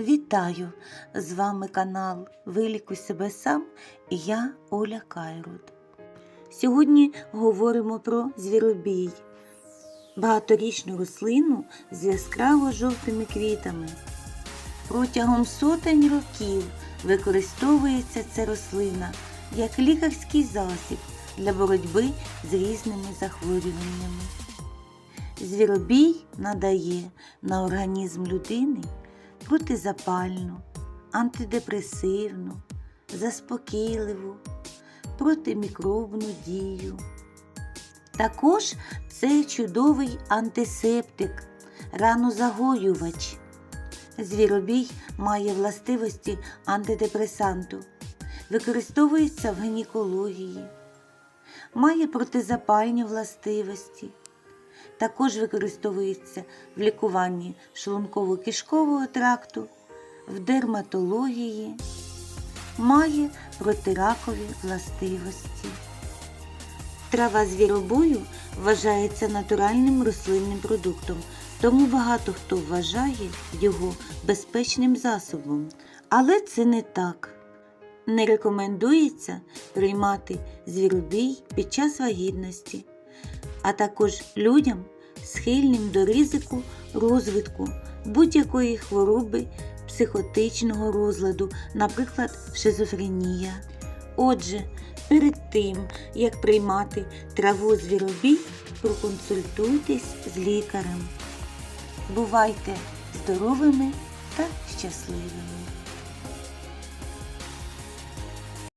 Вітаю! З вами канал Вилікуй себе сам і я Оля Кайрут. Сьогодні говоримо про звіробій, багаторічну рослину з яскраво жовтими квітами. Протягом сотень років використовується ця рослина як лікарський засіб для боротьби з різними захворюваннями. Звіробій надає на організм людини протизапальну, антидепресивну, заспокійливу, протимікробну дію. Також це чудовий антисептик, ранозагоювач. Звіробій має властивості антидепресанту, використовується в гінекології, має протизапальні властивості. Також використовується в лікуванні шлунково-кишкового тракту, в дерматології, має протиракові властивості. Трава звіробою вважається натуральним рослинним продуктом, тому багато хто вважає його безпечним засобом. Але це не так. Не рекомендується приймати звіробій під час вагітності, а також людям, схильним до ризику розвитку будь-якої хвороби психотичного розладу, наприклад, шизофренія. Отже, перед тим, як приймати траву звіробій, проконсультуйтесь з лікарем. Бувайте здоровими та щасливими!